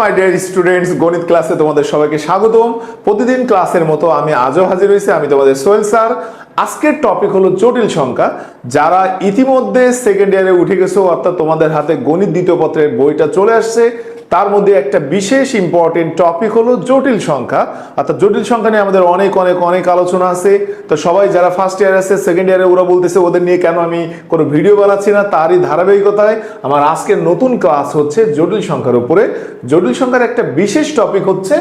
My dear students গণিত ক্লাসে তোমাদের সবাইকে স্বাগতম। প্রতিদিন ক্লাসের মতো আমি আজও হাজির হয়েছি। আমি তোমাদের সোহেল স্যার। আজকের টপিক হলো জটিল সংখ্যা। যারা ইতিমধ্যে সেকেন্ড ইয়ারে উঠে গেছো, অর্থাৎ তোমাদের হাতে গণিত দ্বিতীয় পত্রের বইটা চলে আসছে তার মধ্যে একটা বিশেষ ইম্পর্টেন্ট টপিক হলো জটিল সংখ্যা। অর্থাৎ জটিল সংখ্যা নিয়ে আমাদের অনেক অনেক অনেক আলোচনা আছে। তো সবাই যারা ফার্স্ট ইয়ার আছে সেকেন্ড ইয়ারে ওরা বলতেছে, ওদের নিয়ে কেন আমি কোনো ভিডিও বানাচ্ছি না? তারই ধারাবাহিকতায় আমার আজকের নতুন ক্লাস হচ্ছে জটিল সংখ্যার উপরে। জটিল সংখ্যার একটা বিশেষ টপিক হচ্ছে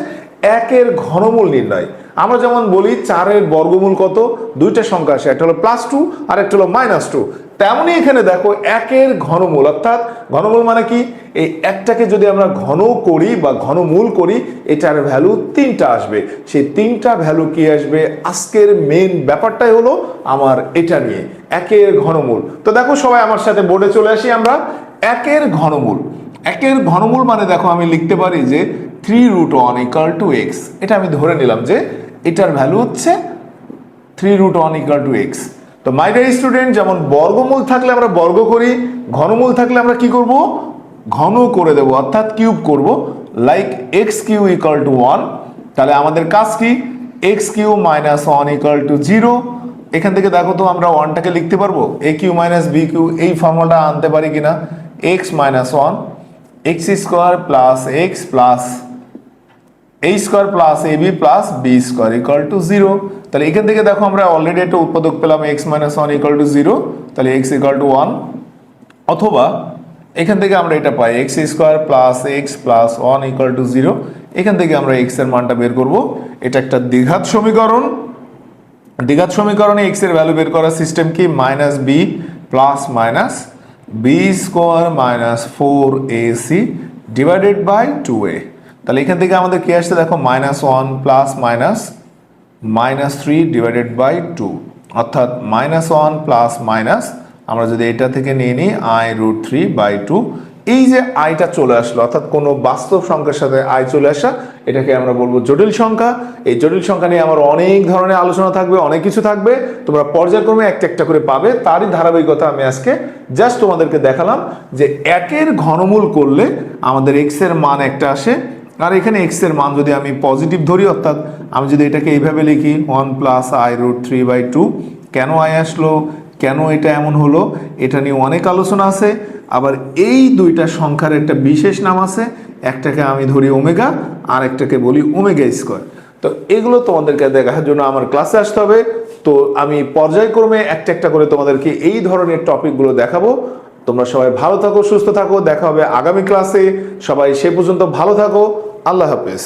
একের ঘনমূল নির্ণয়। আমরা যেমন বলি চারের বর্গমূল কত? দুইটা সংখ্যা আসে। একটা হলো প্লাস টু আর একটা হলো মাইনাস টু তেমনই এখানে দেখো একের ঘনমূল, অর্থাৎ ঘনমূল মানে কি? এই একটাকে যদি আমরা ঘন করি বা ঘনমূল করি, এটার ভ্যালু তিনটা আসবে। সেই তিনটা ভ্যালু কি আসবে? আজকের মেন ব্যাপারটাই হলো আমার এটা নিয়ে, একের ঘনমূল। তো দেখো সবাই আমার সাথে বোর্ডে চলে আসি আমরা। একের ঘনমূল। একের ঘনমূল মানে দেখো আমি লিখতে পারি যে three root one equal to X এটা আমি ধরে নিলাম যে এটার ভ্যালু হচ্ছে three root one equal to X তো মাই স্টুডেন্ট যেমন বর্গমূল থাকলে আমরা বর্গ করি, ঘনমূল থাকলে আমরা কি করব? ঘন করে দেব, অর্থাৎ কিউব করব। Like X cube equal to one তাহলে আমাদের কাজ কি? X cube minus one equal to zero এখান থেকে দেখো তো আমরা ওয়ানটাকে লিখতে পারব? A cube minus B cube, এই ফর্মুলাটা আনতে পারি কিনা? X minus one X square plus X plus A square plus A B plus B square equal to zero তাহলে এখান থেকে দেখো আমরা অলরেডি একটা উৎপাদক পেলাম X minus one equal to zero তাহলে এক্স ইকাল টু ওয়ান অথবা এখান থেকে আমরা এটা পাই X square plus X plus one equal to zero এখান থেকে আমরা এক্সের মানটা বের করব। এটা একটা দ্বিঘাত সমীকরণ। দ্বিঘাত সমীকরণে এক্সের ভ্যালু বের করার সিস্টেম কি? Minus B plus minus B square minus four A C divided by two A তাহলে এখান থেকে আমাদের কে আসছে? দেখো minus one plus minus minus three divided by two অর্থাৎ মাইনাস ওয়ান প্লাস মাইনাস আমরা যদি এটা থেকে নিয়ে নিই I root three by two এই যে আইটা চলে আসলো, অর্থাৎ কোনো বাস্তব সংখ্যার সাথে আই চলে আসা, এটাকে আমরা বলব জটিল সংখ্যা। এই জটিল সংখ্যা নিয়ে আমার অনেক ধরনের আলোচনা থাকবে, অনেক কিছু থাকবে। তোমরা পর্যায়ক্রমে একটা একটা করে পাবে। তারই ধারাবাহিকতা আমি আজকে জাস্ট তোমাদেরকে দেখালাম যে একের ঘনমূল করলে আমাদের এক্সের মান একটা আসে আর এখানে এক্সের মান যদি আমি পজিটিভ ধরি, অর্থাৎ আমি যদি এটাকে এইভাবে লিখি one plus I root three by two কেন আই আসলো? কেন এটা এমন হলো? এটা নিয়ে অনেক আলোচনা আছে। আবার এই দুইটা সংখ্যার একটা বিশেষ নাম আছে, একটাকে আমি ধরি ওমেগা আর একটাকে বলি ওমেগা স্কোয়ার। তো এগুলো তোমাদেরকে দেখার জন্য আমার ক্লাসে আসতে হবে। তো আমি পর্যায়ক্রমে একটা একটা করে তোমাদেরকে এই ধরনের টপিকগুলো দেখাবো। তোমরা সবাই ভালো থাকো, সুস্থ থাকো, দেখা হবে আগামী ক্লাসে সবাই সে পর্যন্ত ভালো থাকো। আল্লাহ হাফেজ